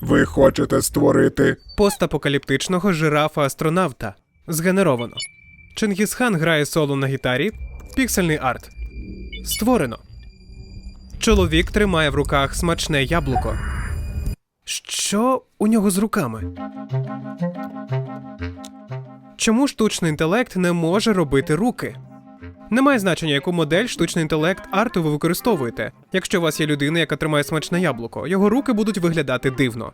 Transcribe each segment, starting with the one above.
Ви хочете створити постапокаліптичного жирафа-астронавта. Згенеровано. Чингісхан грає соло на гітарі. Піксельний арт. Створено. Чоловік тримає в руках смачне яблуко. Що у нього з руками? Чому штучний інтелект не може робити руки? Немає значення, яку модель штучний інтелект арту ви використовуєте. Якщо у вас є людина, яка тримає смачне яблуко, його руки будуть виглядати дивно.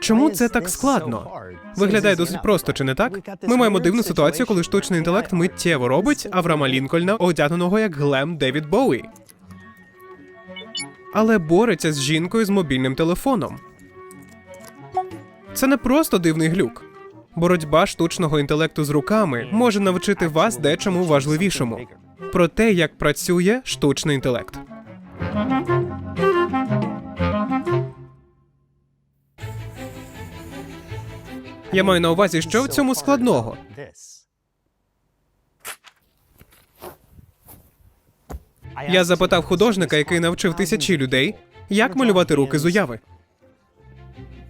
Чому це так складно? Виглядає досить просто, чи не так? Ми маємо дивну ситуацію, коли штучний інтелект миттєво робить Авраама Лінкольна, одягненого як Глем Девід Боуї. Але бореться з жінкою з мобільним телефоном. Це не просто дивний глюк. Боротьба штучного інтелекту з руками може навчити вас дечому важливішому про те, як працює штучний інтелект. Я маю на увазі, що в цьому складного. Я запитав художника, який навчив тисячі людей, як малювати руки з уяви.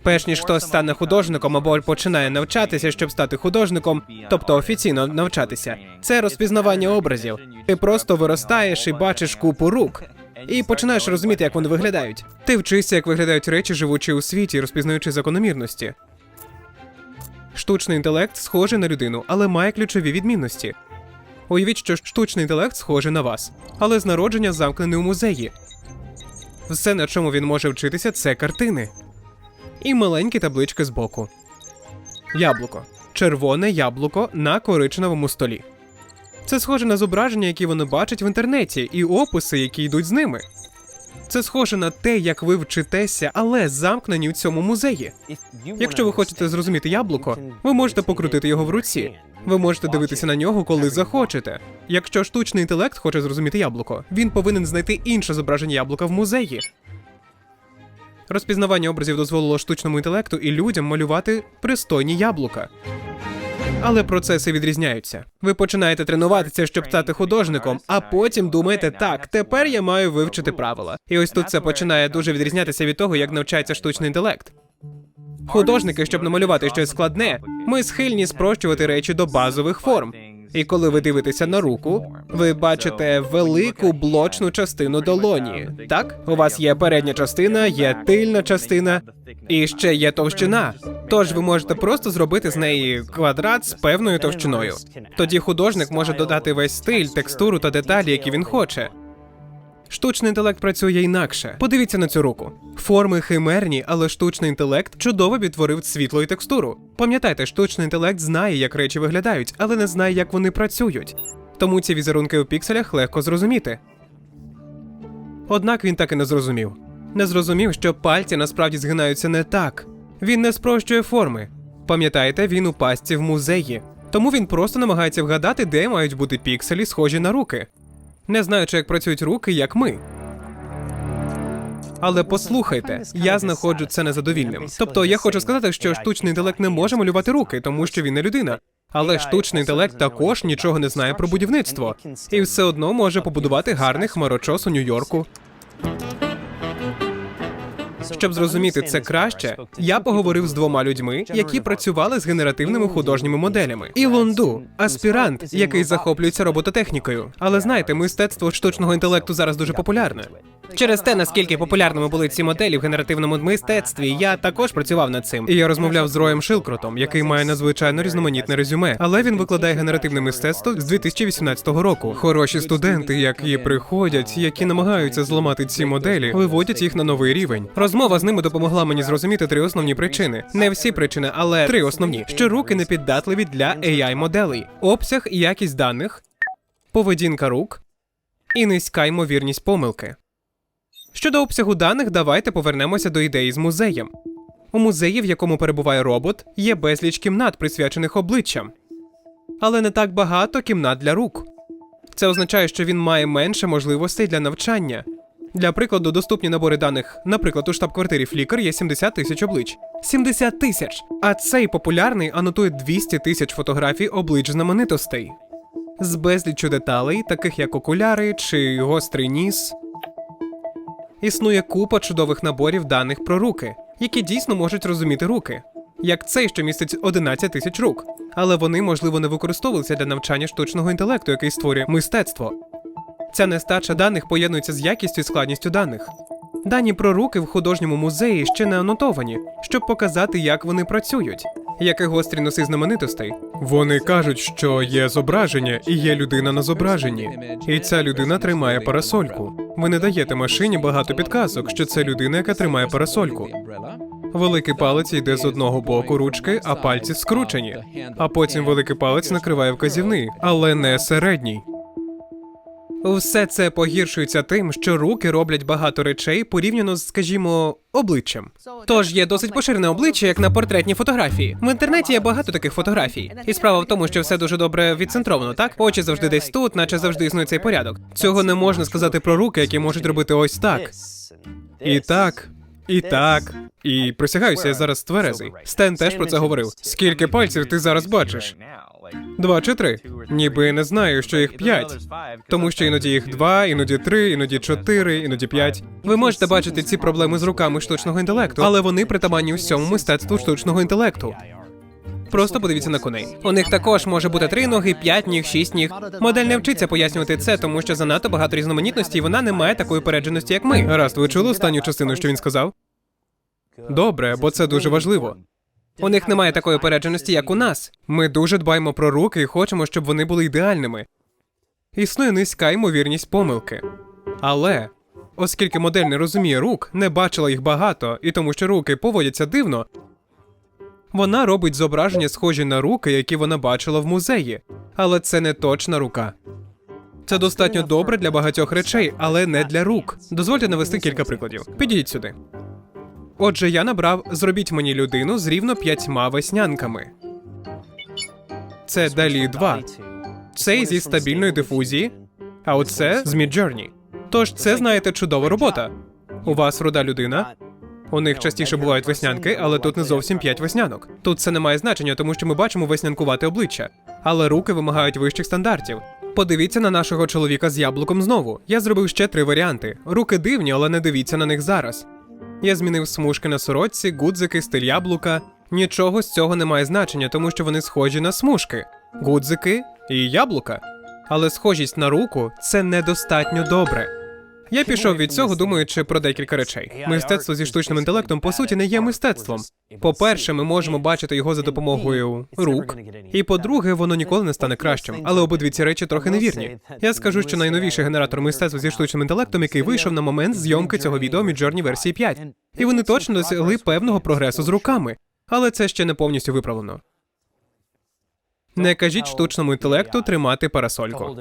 Перш ніж хтось стане художником або починає навчатися, щоб стати художником, тобто офіційно навчатися, це розпізнавання образів. Ти просто виростаєш і бачиш купу рук. І починаєш розуміти, як вони виглядають. Ти вчишся, як виглядають речі, живучи у світі, розпізнаючи закономірності. Штучний інтелект схожий на людину, але має ключові відмінності. Уявіть, що штучний інтелект схожий на вас, але з народження замкнений у музеї. Все, на чому він може вчитися, це картини. І маленькі таблички збоку. Яблуко. Червоне яблуко на коричневому столі. Це схоже на зображення, які вони бачать в інтернеті, і описи, які йдуть з ними. Це схоже на те, як ви вчитеся, але замкнені в цьому музеї. Якщо ви хочете зрозуміти яблуко, ви можете покрутити його в руці. Ви можете дивитися на нього, коли захочете. Якщо штучний інтелект хоче зрозуміти яблуко, він повинен знайти інше зображення яблука в музеї. Розпізнавання образів дозволило штучному інтелекту і людям малювати пристойні яблука. Але процеси відрізняються. Ви починаєте тренуватися, щоб стати художником, а потім думаєте, так, тепер я маю вивчити правила. І ось тут це починає дуже відрізнятися від того, як навчається штучний інтелект. Художники, щоб намалювати щось складне, ми схильні спрощувати речі до базових форм. І коли ви дивитеся на руку, ви бачите велику блочну частину долоні. Так, у вас є передня частина, є тильна частина, і ще є товщина. Тож ви можете просто зробити з неї квадрат з певною товщиною. Тоді художник може додати весь стиль, текстуру та деталі, які він хоче. Штучний інтелект працює інакше. Подивіться на цю руку. Форми химерні, але штучний інтелект чудово відтворив світло і текстуру. Пам'ятайте, штучний інтелект знає, як речі виглядають, але не знає, як вони працюють. Тому ці візерунки у пікселях легко зрозуміти. Однак він так і не зрозумів. Не зрозумів, що пальці насправді згинаються не так. Він не спрощує форми. Пам'ятаєте, він у пастці в музеї. Тому він просто намагається вгадати, де мають бути пікселі, схожі на руки не знаючи, як працюють руки, як ми. Але послухайте, я знаходжу це незадовільним. Тобто я хочу сказати, що штучний інтелект не може малювати руки, тому що він не людина. Але штучний інтелект також нічого не знає про будівництво і все одно може побудувати гарний хмарочос у Нью-Йорку. Щоб зрозуміти це краще, я поговорив з двома людьми, які працювали з генеративними художніми моделями. Ілон Ду, аспірант, який захоплюється робототехнікою. Але знаєте, мистецтво штучного інтелекту зараз дуже популярне. Через те, наскільки популярними були ці моделі в генеративному мистецтві, я також працював над цим. І я розмовляв з Роєм Шилкротом, який має надзвичайно різноманітне резюме, але він викладає генеративне мистецтво з 2018 року. Хороші студенти, які приходять, які намагаються зламати ці моделі, виводять їх на новий рівень. Розмова з ними допомогла мені зрозуміти три основні причини. Не всі причини, але три основні: що руки не піддатливі для ai моделей, обсяг і якість даних, поведінка рук і низька ймовірність помилки. Щодо обсягу даних, давайте повернемося до ідеї з музеєм. У музеї, в якому перебуває робот, є безліч кімнат, присвячених обличчям, але не так багато кімнат для рук. Це означає, що він має менше можливостей для навчання. Для прикладу, доступні набори даних, наприклад, у штаб-квартирі Flickr є 70 тисяч облич. 70 тисяч! А цей популярний анотує 200 тисяч фотографій облич знаменитостей. З безліччю деталей, таких як окуляри чи гострий ніс. Існує купа чудових наборів даних про руки, які дійсно можуть розуміти руки. Як цей, що містить 11 тисяч рук. Але вони, можливо, не використовуються для навчання штучного інтелекту, який створює мистецтво. Ця нестача даних поєднується з якістю і складністю даних. Дані про руки в художньому музеї ще не анотовані, щоб показати, як вони працюють. Як і гострі носи знаменитостей. Вони кажуть, що є зображення і є людина на зображенні. І ця людина тримає парасольку. Ви не даєте машині багато підказок, що це людина, яка тримає парасольку. Великий палець йде з одного боку ручки, а пальці скручені. А потім великий палець накриває вказівний, але не середній. Все це погіршується тим, що руки роблять багато речей порівняно з, скажімо, обличчям. Тож є досить поширене обличчя, як на портретній фотографії. В інтернеті є багато таких фотографій. І справа в тому, що все дуже добре відцентровано, так? Очі завжди десь тут, наче завжди існує цей порядок. Цього не можна сказати про руки, які можуть робити ось так. І так, і так. І присягаюся, я зараз тверезий. Стен теж про це говорив. Скільки пальців ти зараз бачиш? Два чи три? Ніби не знаю, що їх п'ять. Тому що іноді їх два, іноді три, іноді чотири, іноді п'ять. Ви можете бачити ці проблеми з руками штучного інтелекту, але вони притаманні усьому мистецтву штучного інтелекту. Просто подивіться на коней. У них також може бути три ноги, п'ять ніг, шість ніг. Модель не вчиться пояснювати це, тому що занадто багато різноманітності, і вона не має такої передженості, як ми. Гаразд, ви чули останню частину, що він сказав? Добре, бо це дуже важливо. У них немає такої передженості, як у нас. Ми дуже дбаємо про руки і хочемо, щоб вони були ідеальними. Існує низька ймовірність помилки. Але оскільки модель не розуміє рук, не бачила їх багато, і тому що руки поводяться дивно, вона робить зображення схожі на руки, які вона бачила в музеї. Але це не точна рука. Це достатньо добре для багатьох речей, але не для рук. Дозвольте навести кілька прикладів. Підійдіть сюди. Отже, я набрав зробіть мені людину з рівно п'ятьма веснянками. Це далі 2. Цей зі стабільної дифузії, а оце з Midjourney. Тож це, знаєте, чудова робота. У вас руда людина. У них частіше бувають веснянки, але тут не зовсім п'ять веснянок. Тут це не має значення, тому що ми бачимо веснянкувати обличчя. Але руки вимагають вищих стандартів. Подивіться на нашого чоловіка з яблуком знову. Я зробив ще три варіанти. Руки дивні, але не дивіться на них зараз. Я змінив смужки на сорочці, гудзики, стиль яблука. Нічого з цього не має значення, тому що вони схожі на смужки, гудзики і яблука. Але схожість на руку це недостатньо добре. Я пішов від цього, думаючи про декілька речей. Мистецтво зі штучним інтелектом по суті не є мистецтвом. По-перше, ми можемо бачити його за допомогою рук. І по-друге, воно ніколи не стане кращим. Але обидві ці речі трохи невірні. Я скажу, що найновіший генератор мистецтва зі штучним інтелектом, який вийшов на момент зйомки цього відео Midjourney версії 5. І вони точно досягли певного прогресу з руками. Але це ще не повністю виправлено. Не кажіть штучному інтелекту тримати парасольку.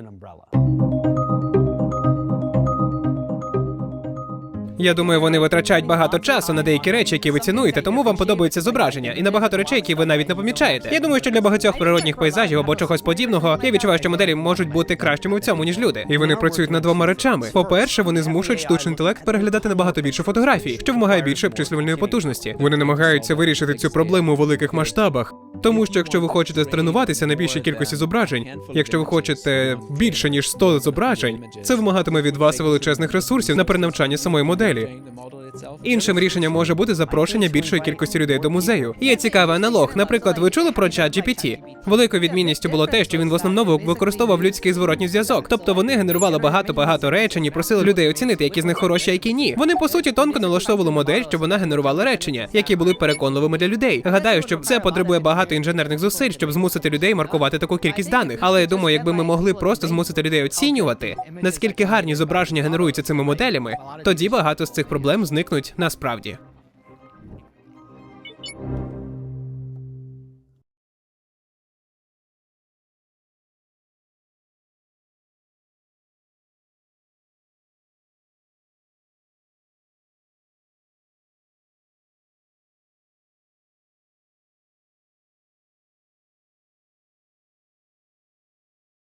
Я думаю, вони витрачають багато часу на деякі речі, які ви цінуєте, тому вам подобаються зображення, і на багато речей, які ви навіть не помічаєте. Я думаю, що для багатьох природних пейзажів або чогось подібного я відчуваю, що моделі можуть бути кращими в цьому, ніж люди. І вони працюють над двома речами. По-перше, вони змушують штучний інтелект переглядати набагато більше фотографій, що вимагає більше обчислювальної потужності. Вони намагаються вирішити цю проблему у великих масштабах. Тому що якщо ви хочете тренуватися на більшій кількості зображень, якщо ви хочете більше ніж 100 зображень, це вимагатиме від вас величезних ресурсів на перенавчання самої моделі. really? Іншим рішенням може бути запрошення більшої кількості людей до музею. Є цікавий аналог. Наприклад, ви чули про чат GPT? Великою відмінністю було те, що він в основному використовував людський зворотній зв'язок. Тобто вони генерували багато-багато речень і просили людей оцінити, які з них хороші, а які ні. Вони по суті тонко налаштовували модель, щоб вона генерувала речення, які були переконливими для людей. Гадаю, що це потребує багато інженерних зусиль, щоб змусити людей маркувати таку кількість даних. Але я думаю, якби ми могли просто змусити людей оцінювати, наскільки гарні зображення генеруються цими моделями, тоді багато з цих проблем зникнуть насправді.